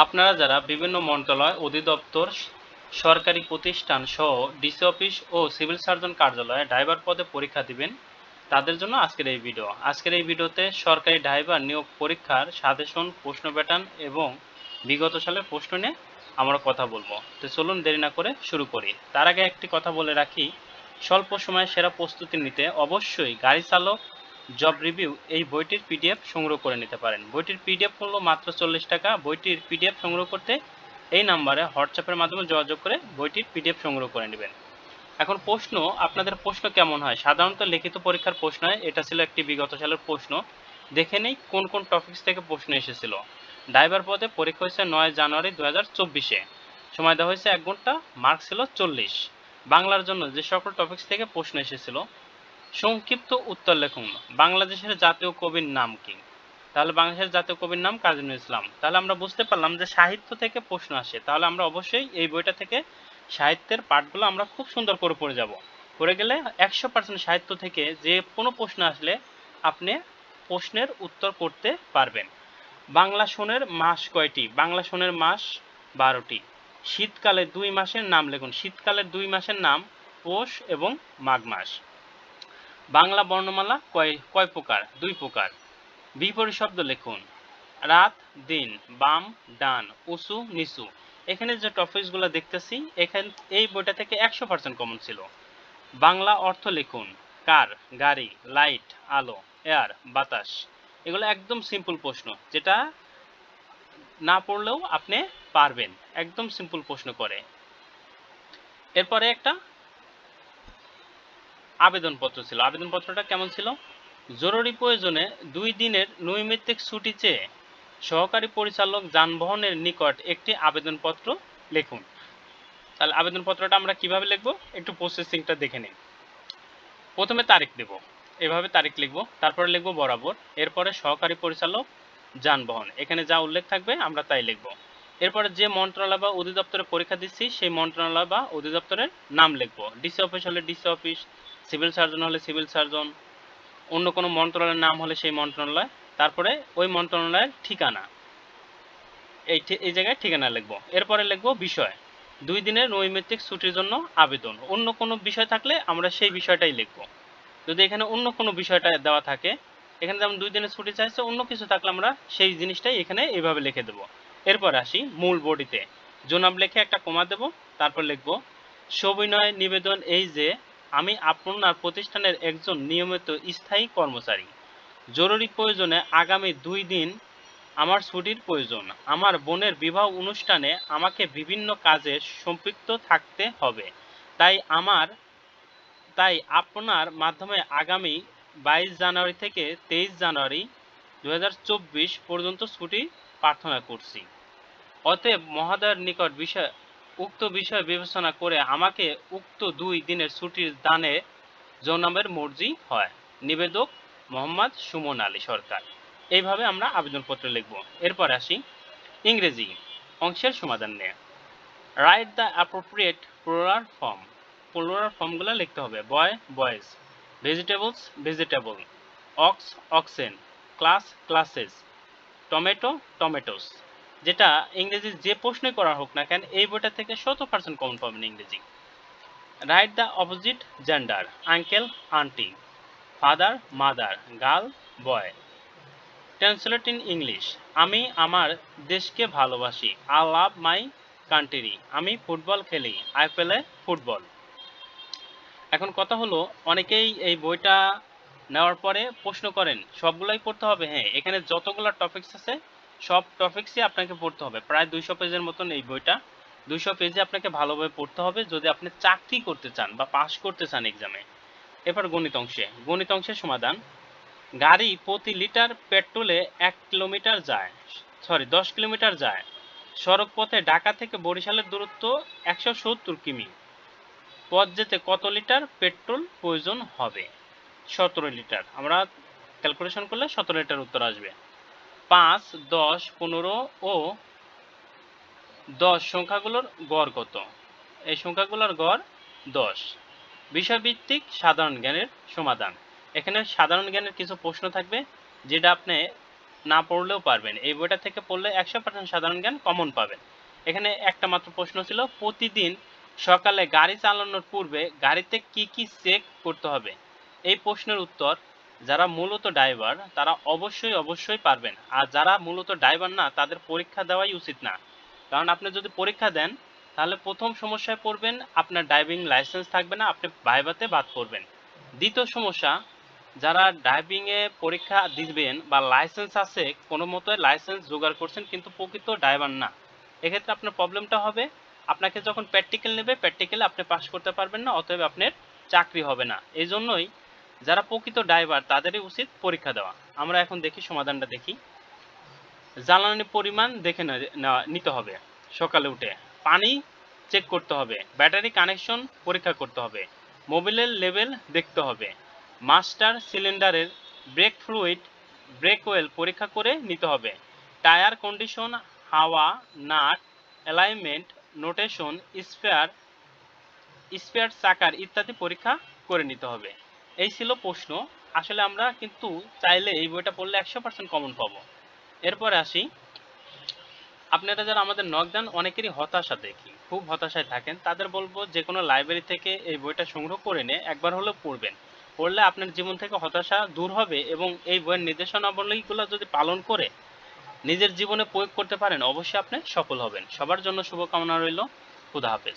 আপনারা যারা বিভিন্ন মন্ত্রণালয়, অধিদপ্তর, সরকারি প্রতিষ্ঠান সহ ডিসি অফিস ও সিভিল সার্জন কার্যালয়ে ড্রাইভার পদে পরীক্ষা দিবেন, তাদের জন্য আজকের এই ভিডিও আজকের এই ভিডিওতে সরকারি ড্রাইভার নিয়োগ পরীক্ষার সাজেশন, প্রশ্ন প্যাটার্ন এবং বিগত সালের প্রশ্ন নিয়ে আমরা কথা বলব। তো চলুন দেরি না করে শুরু করি। তার আগে একটি কথা বলে রাখি, স্বল্প সময়ে সেরা প্রস্তুতি নিতে অবশ্যই গাড়ি চালক জব রিভিউ এই বইটির পিডিএফ সংগ্রহ করে নিতে পারেন। বইটির পিডিএফ মূল্য মাত্র চল্লিশ টাকা। বইটির পিডিএফ সংগ্রহ করতে এই নাম্বারে হোয়াটসঅ্যাপের মাধ্যমে যোগাযোগ করে বইটির পিডিএফ সংগ্রহ করে নেবেন। এখন প্রশ্ন, আপনাদের প্রশ্ন কেমন হয়? সাধারণত লিখিত পরীক্ষার প্রশ্ন হয় এটা ছিল একটি বিগত সালের প্রশ্ন। দেখে নেই কোন কোন টপিকস থেকে প্রশ্ন এসেছিল। ড্রাইভার পদে পরীক্ষা হয়েছে নয় জানুয়ারি দু হাজার চব্বিশে। সময় দেওয়া হয়েছে এক ঘণ্টা মার্ক ছিল চল্লিশ। বাংলার জন্য যে সকল টপিকস থেকে প্রশ্ন এসেছিল সংক্ষিপ্ত উত্তর লেখুন। বাংলাদেশের জাতীয় কবির নাম কি? তাহলে বাংলাদেশের জাতীয় কবির নাম কাজী নজরুল ইসলাম। তাহলে আমরা বুঝতে পারলাম যে সাহিত্য থেকে প্রশ্ন আসে। তাহলে আমরা অবশ্যই এই বইটা থেকে সাহিত্যের পাঠগুলো আমরা খুব সুন্দর করে পড়ে যাব। পড়ে গেলে একশো পার্সেন্ট সাহিত্য থেকে যে কোনো প্রশ্ন আসলে আপনি প্রশ্নের উত্তর করতে পারবেন। বাংলা সনের মাস কয়টি? বাংলা সনের মাস বারোটি। শীতকালে দুই মাসের নাম লিখুন। শীতকালের দুই মাসের নাম পৌষ এবং মাঘ মাস। বাংলা বর্ণমালা কয় কয় প্রকার? দুই প্রকার। বিপরীত শব্দ লিখুন। রাত, দিন, বাম, ডান, উঁচু, নিচু। এখানে যে টপিকসগুলো দেখতেছি, এখান এই বইটা থেকে একশো পার্সেন্ট কমন ছিল। বাংলা অর্থ লিখুন। কার? গাড়ি, লাইট, আলো, এয়ার, বাতাস। এগুলো একদম সিম্পল প্রশ্ন, যেটা না পড়লেও আপনি পারবেন। একদম সিম্পল প্রশ্ন করে। এরপরে একটা আবেদনপত্র ছিল। আবেদনপত্রটা কেমন ছিল? জরুরি প্রয়োজনে দুই দিনের নৈমিত্তিক ছুটি চেয়ে সহকারী পরিচালক যানবাহনের নিকট একটি আবেদনপত্র লিখুন। তাহলে আবেদনপত্রটা আমরা কীভাবে লিখব? একটু প্রসেসিংটা দেখে নিন। প্রথমে তারিখ দেব। এভাবে তারিখ লিখব। তারপরে লিখব বরাবর। এরপরে সহকারী পরিচালক যানবাহন। এখানে যা উল্লেখ থাকবে, আমরা তাই লিখব। এরপরে যে মন্ত্রণালয় বা অধিদপ্তরে পরীক্ষা দিচ্ছি, সেই মন্ত্রণালয় বা অধিদপ্তরের নাম লিখব। ডিসি অফিস হলে ডিসি অফিস সিভিল সার্জন হলে সিভিল সার্জন, অন্য কোনো মন্ত্রণালয়ের নাম হলে সেই মন্ত্রণালয়, তারপরে ওই মন্ত্রণালয়ের ঠিকানা। এই এই জায়গায় ঠিকানা লিখব। এরপরে লিখব বিষয়। দুই দিনের নৈমিত্তিক ছুটির জন্য আবেদন। অন্য কোনো বিষয় থাকলে আমরা সেই বিষয়টাই লিখব। যদি এখানে অন্য কোনো বিষয়টা দেওয়া থাকে, এখানে যেমন দুই দিনের ছুটি চাইছে, অন্য কিছু থাকলে আমরা সেই জিনিসটাই এখানে এইভাবে লিখে দেব। এরপর আসি মূল বডিতে। জোনাব লিখে একটা কমা দেব, তারপর লিখব, সবিনয় নিবেদন এই যে আমি আপনার প্রতিষ্ঠানের একজন নিয়মিত স্থায়ী কর্মচারী। জরুরি প্রয়োজনে আগামী দুই দিন আমার ছুটির প্রয়োজন। আমার বোনের বিবাহ অনুষ্ঠানে আমাকে বিভিন্ন কাজে সম্পৃক্ত থাকতে হবে। তাই আমার, তাই আপনার মাধ্যমে আগামী বাইশ জানুয়ারি থেকে তেইশ জানুয়ারি দুহাজার চব্বিশ পর্যন্ত ছুটি প্রার্থনা করছি। অতএব মহাদয়ের নিকট বিষয় উক্ত বিষয় বিবেচনা করে আমাকে উক্ত দুই দিনের ছুটির দানে জৌনামের মর্জি হয়। নিবেদক মোহাম্মদ সুমন আলী সরকার। এইভাবে আমরা আবেদনপত্র লিখব। এরপর আসি ইংরেজি অংশের সমাধান নিয়ে। Write the appropriate plural form plural ফর্মগুলো লিখতে হবে। Boy boys vegetables vegetable ox oxen class classes tomato tomatoes যেটা ইংরেজি যে প্রশ্নে করা হোক না কেন, এই বইটা থেকে শত পার্সেন্ট কমন পাবেন ইংরেজি। Write the opposite gender uncle aunty father mother girl boy translate in English আমি আমার দেশকে ভালোবাসি। আই লাভ মাই কান্ট্রি আমি ফুটবল খেলি। আই প্লে ফুটবল এখন কথা হলো, অনেকেই এই বইটা নেওয়ার পরে প্রশ্ন করেন, সবগুলাই পড়তে হবে? হ্যাঁ এখানে যতগুলো টপিকস আছে সব টপিক্সই আপনাকে পড়তে হবে। প্রায় দুইশো পেজের মতন এই বইটা। দুইশো পেজে আপনাকে ভালোভাবে পড়তে হবে যদি আপনি চাকরি করতে চান বা পাশ করতে চান এক্সামে এবার গণিত অংশে। গণিত অংশের সমাধান। গাড়ি প্রতি লিটার পেট্রোলে এক কিলোমিটার যায়। সরি, দশ কিলোমিটার যায়। সড়ক পথে ঢাকা থেকে বরিশালের দূরত্ব একশো সত্তর কিমি। পথ যেতে কত লিটার পেট্রোল প্রয়োজন হবে? সতেরো লিটার। আমরা ক্যালকুলেশন করলে সতেরো লিটার উত্তর আসবে। পাঁচ, দশ, পনেরো ও দশ সংখ্যাগুলোর গড় কত? এই সংখ্যাগুলোর গড় দশ। বিষয়ভিত্তিক সাধারণ জ্ঞানের সমাধান। এখানে সাধারণ জ্ঞানের কিছু প্রশ্ন থাকবে, যেটা আপনি না পড়লেও পারবেন। এই বইটা থেকে পড়লে একশো পার্সেন্ট সাধারণ জ্ঞান কমন পাবেন। এখানে একটা মাত্র প্রশ্ন ছিল, প্রতিদিন সকালে গাড়ি চালানোর পূর্বে গাড়িতে কি কি চেক করতে হবে? এই প্রশ্নের উত্তর যারা মূলত ড্রাইভার, তারা অবশ্যই অবশ্যই পারবেন। আর যারা মূলত ড্রাইভার না, তাদের পরীক্ষা দেওয়াই উচিত না। কারণ আপনি যদি পরীক্ষা দেন, তাহলে প্রথম সমস্যায় পড়বেন, আপনার ড্রাইভিং লাইসেন্স থাকবে না, আপনি ভাইভাতে বাদ পড়বেন। দ্বিতীয় সমস্যা, যারা ড্রাইভিংয়ে পরীক্ষা দিবেন বা লাইসেন্স আছে, কোনো মতো লাইসেন্স জোগাড় করছেন, কিন্তু প্রকৃত ড্রাইভার না। এক্ষেত্রে আপনার প্রবলেমটা হবে, আপনাকে যখন প্র্যাকটিক্যাল নেবে প্র্যাকটিক্যালে আপনি পাস করতে পারবেন না, অতএব আপনার চাকরি হবে না। এই জন্যই যারা প্রকৃত ড্রাইভার, তাদেরই উচিত পরীক্ষা দেওয়া। আমরা এখন দেখি, সমাধানটা দেখি। জ্বালানির পরিমাণ দেখে নিতে হবে সকালে উঠে। পানি চেক করতে হবে। ব্যাটারি কানেকশন পরীক্ষা করতে হবে। মোবিলের লেভেল দেখতে হবে। মাস্টার সিলিন্ডারের ব্রেক ফ্লুইড ব্রেক ওয়েল পরীক্ষা করে নিতে হবে। টায়ার কন্ডিশন হাওয়া, nut alignment notation spare spare চাকার ইত্যাদি পরীক্ষা করে নিতে হবে। এই ছিল প্রশ্ন। আসলে আমরা কিন্তু চাইলে এই বইটা পড়লে একশো পার্সেন্ট কমন পাবো। এরপরে আসি। আপনারা যারা আমাদের নক দেন অনেকেরই হতাশা দেখি, খুব হতাশায় থাকেন, তাদের বলব যে কোনো লাইব্রেরি থেকে এই বইটা সংগ্রহ করে নিয়ে একবার হলেও পড়বেন। পড়লে আপনার জীবন থেকে হতাশা দূর হবে এবং এই বইয়ের নির্দেশনাবলীগুলো যদি পালন করে নিজের জীবনে প্রয়োগ করতে পারেন, অবশ্যই আপনি সফল হবেন। সবার জন্য শুভকামনা রইল। খুদা হাফেজ।